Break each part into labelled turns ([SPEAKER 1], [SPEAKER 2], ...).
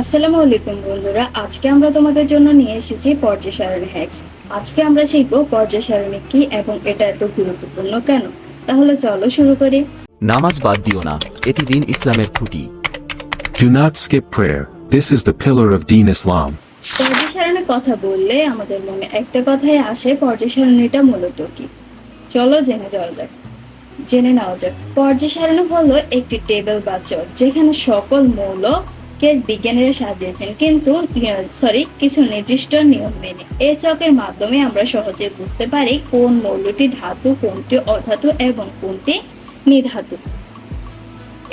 [SPEAKER 1] আসসালামু আলাইকুম বন্ধুরা আজকে আমরা তোমাদের জন্য নিয়ে এসেছি পর্যায় সারণী হ্যাক্স আজকে আমরা শিখব পর্যায় সারণী কি এবং এটা এত গুরুত্বপূর্ণ কেন? তাহলে চলো শুরু করি।
[SPEAKER 2] নামাজ বাদ দিও না এটি দিন ইসলামের খুঁটি।
[SPEAKER 3] Do not skip prayer. This is the pillar of Deen Islam.
[SPEAKER 1] পর্যায় সারণীর কথা বললে আমাদের মনে একটা কথাই আসে পর্যায় সারণীটা মূলত কি? চলো জেনে যাওয়া যাক। জেনে নেওয়া যাক। পর্যায় সারণী হলো একটি টেবিল বা চক যেখানে সকল মৌলকে বিজ্ঞানীরা সাজিয়েছেন, কিন্তু সরি কিছু নির্দিষ্ট নিয়ম মেনে। এই চকের মাধ্যমে আমরা সহজে বুঝতে পারি কোন মৌলটি ধাতু, কোনটি অধাতু এবং কোনটি নিধাতু।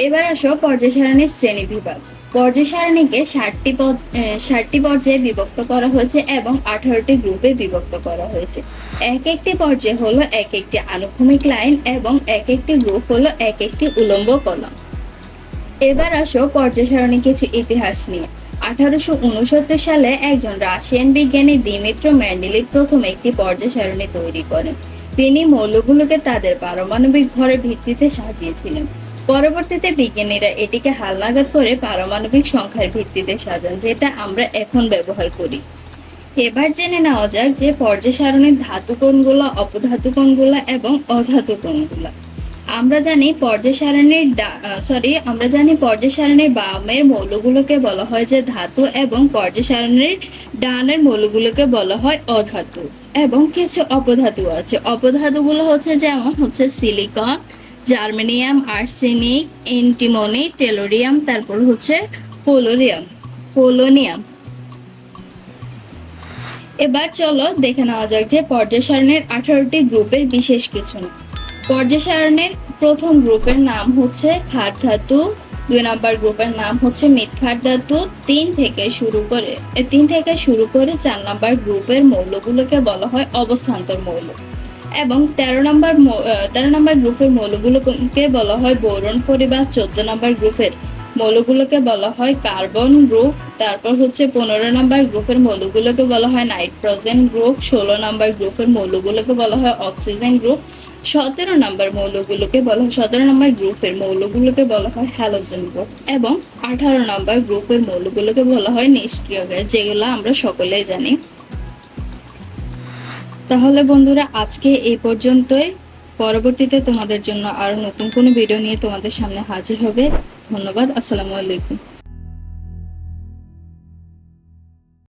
[SPEAKER 1] এবার আসো পর্যায় সারণীর শ্রেণি বিভাগ। পর্যায় সারণীকে ষাটটি পদ ষাটটি পর্যায়ে বিভক্ত করা হয়েছে এবং আঠারোটি গ্রুপে বিভক্ত করা হয়েছে। এক একটি পর্যায় হলো এক একটি আনুভূমিক লাইন এবং এক একটি গ্রুপ হলো এক একটি উলম্ব কলম। এবার আসো পর্যায় সারণী কিছু ইতিহাস নিয়ে। আঠারোশো উনসত্তর সালে একজন রাশিয়ান বিজ্ঞানী দিমিত্র ম্যান্ডেলিক প্রথম একটি পর্যায় সারণী তৈরি করেন তিনি মৌলগুলোকে তাদের পারমাণবিক ভরের ভিত্তিতে সাজিয়েছিলেন। পরবর্তীতে বিজ্ঞানীরা এটিকে হালনাগাদ করে পারমাণবিক সংখ্যার ভিত্তিতে সাজান, যেটা আমরা এখন ব্যবহার করি। এবার জেনে নেওয়া যাক যে পর্যায় সারণীর ধাতু কোণগুলো, অপধাতু কোণগুলো এবং অধাতু কোণগুলো। আমরা জানি পর্যায় সারণীর সরি আমরা জানি পর্যায় সারণীর বামের মৌলগুলোকে বলা হয় যে ধাতু এবং পর্যায় সারণীর ডানের মৌলগুলোকে বলা হয় অধাতু এবং কিছু অপধাতু আছে। অপধাতুগুলো হচ্ছে যেমন হচ্ছে silicon, germanium, arsenic, antimony, tellurium, তারপর হচ্ছে পোলোরিয়াম, পোলোনিয়াম। এবার চলো দেখে নেওয়া যাক যে পর্যায় সারণীর আঠারোটি গ্রুপের বিশেষ কিছু। নাম। পর্যায় সারণীর প্রথম গ্রুপের নাম হচ্ছে খাট ধাতু, দুই নম্বর গ্রুপের নাম হচ্ছে মিথখাট ধাতু, তিন থেকে শুরু করে তিন থেকে শুরু করে চার নম্বর গ্রুপের মৌলগুলোকে বলা হয় অবস্থান্তর মৌল এবং তেরো নম্বর তেরো নম্বর গ্রুপের মৌলগুলোকে বলা হয় বোরন পরিবার চোদ্দ নম্বর গ্রুপের মৌলগুলোকে বলা হয় কার্বন গ্রুপ, তারপর হচ্ছে পনেরো নম্বর গ্রুপের মৌলগুলোকে বলা হয় নাইট্রোজেন গ্রুপ, ষোলো নম্বর গ্রুপের মৌলগুলোকে বলা হয় অক্সিজেন গ্রুপ সতেরো নম্বর মৌলগুলোকে বলা হয়, সতেরো নম্বর গ্রুপের মৌলগুলোকে বলা হয় হ্যালোজেন গ্রুপ এবং আঠারো নম্বর গ্রুপের মৌলগুলোকে বলা হয় নিষ্ক্রিয় গ্যাস, যেগুলো আমরা সকলেই জানি। তাহলে বন্ধুরা, আজকে এই পর্যন্তই। পরবর্তীতে তোমাদের জন্য আরও নতুন কোনো ভিডিও নিয়ে তোমাদের সামনে হাজির হবে। ধন্যবাদ, আসসালামু আলাইকুম।